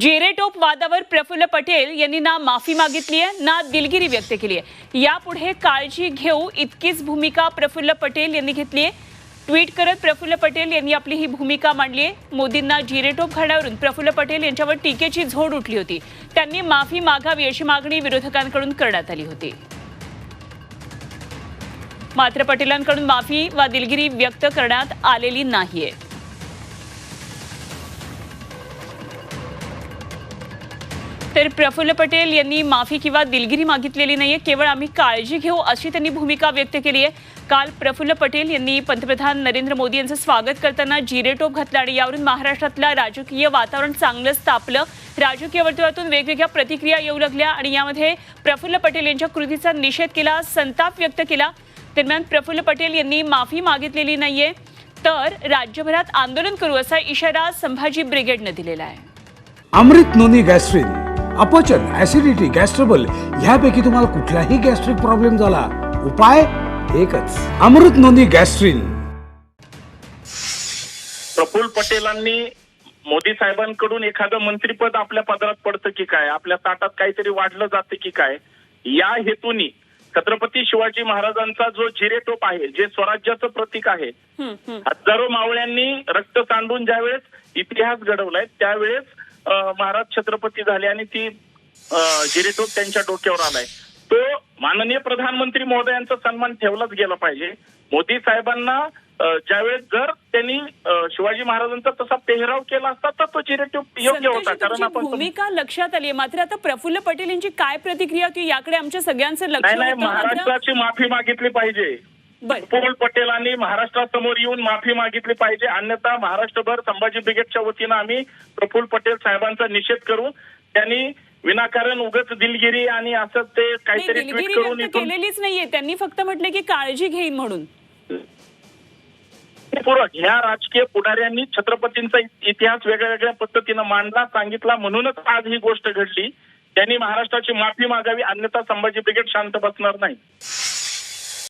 जेरेटोप वादावर प्रफुल्ल पटेल यांनी ना माफी मागितली आहे ना दिलगिरी व्यक्त केली आहे. यापुढे काळजी घेऊ इतकीच भूमिका प्रफुल्ल पटेल यांनी घेतली आहे. ट्विट करत प्रफुल्ल पटेल यांनी आपली ही भूमिका मांडली आहे. मोदींना जिरेटोप घाण्यावरून प्रफुल्ल पटेल यांच्यावर टीकेची झोड उठली होती. त्यांनी माफी मागावी अशी मागणी विरोधकांकडून करण्यात आली होती. मात्र पटेलांकडून माफी वा दिलगिरी व्यक्त करण्यात आलेली नाहीये. तर प्रफुल्ल पटेल यांनी माफी किंवा दिलगिरी मागितलेली नाहीये. केवळ आम्ही काळजी घेऊ अशी त्यांनी भूमिका व्यक्त केली आहे. काल प्रफुल्ल पटेल यांनी पंतप्रधान नरेंद्र मोदी यांचं स्वागत करताना जिरेटोप घातला आणि यावरून महाराष्ट्रातलं राजकीय वातावरण चांगलंच तापलं राजकीय वर्तुळातून वेगवेगळ्या प्रतिक्रिया येऊ लागल्या आणि यामध्ये प्रफुल्ल पटेल यांच्या कृतीचा निषेध केला संताप व्यक्त केला. दरम्यान प्रफुल्ल पटेल यांनी माफी मागितलेली नाहीये. तर राज्यभरात आंदोलन करू असा इशारा संभाजी ब्रिगेडनं दिलेला आहे. अमृत नोनी गॅस्ट्रिन अपचन ऍसिडिटी गॅस्ट्रबल ह्यापैकी तुम्हाला कुठलाही गॅस्ट्रिक प्रॉब्लेम झाला. उपाय एकच अमृत नोनी गॅस्ट्रिन प्रफुल्ल पटेलांनी मोदी साहेबांकडून एखादं मंत्रीपद आपल्या पदरात पडतं की काय? आपल्या ताटात काहीतरी वाढलं जातं की काय? या हेतूनी छत्रपती शिवाजी महाराजांचा जो जिरेटोप आहे जे स्वराज्याचं प्रतीक आहे हम्म, हम्म. हजारो मावळ्यांनी रक्त सांडून ज्यावेळेस इतिहास घडवलाय त्यावेळेस महाराज छत्रपती झाले आणि ती जिरेटोप त्यांच्या डोक्यावर आलाय. तो माननीय प्रधानमंत्री महोदयांचा सन्मान ठेवलाच गेला पाहिजे. मोदी साहेबांना ज्यावेळेस जर त्यांनी शिवाजी महाराजांचा तसा पेहराव केला असता तर तो जिरेटोप योग्य होता. कारण आपण भूमिका लक्षात आली मात्र आता प्रफुल्ल पटेल यांची काय प्रतिक्रिया होती याकडे आमच्या सगळ्यांचं लक्ष नाही महाराष्ट्राची माफी मागितली पाहिजे. प्रफुल्ल पटेलांनी महाराष्ट्रासमोर येऊन माफी मागितली पाहिजे. अन्यथा महाराष्ट्रभर संभाजी ब्रिगेडच्या वतीनं आम्ही प्रफुल्ल पटेल साहेबांचा निषेध करू त्यांनी विनाकारण उगच दिलगिरी आणि असं ते काहीतरी ट्विट करून केलेलीच नाहीये. त्यांनी फक्त म्हटलं की काळजी घेईन म्हणून. पूर्वक ह्या राजकीय पुढाऱ्यांनी छत्रपतींचा इतिहास वेगळ्या वेगळ्या पद्धतीनं मांडला सांगितला. म्हणूनच आज ही गोष्ट घडली. त्यांनी महाराष्ट्राची माफी मागावी अन्यथा संभाजी ब्रिगेड शांत बसणार नाही.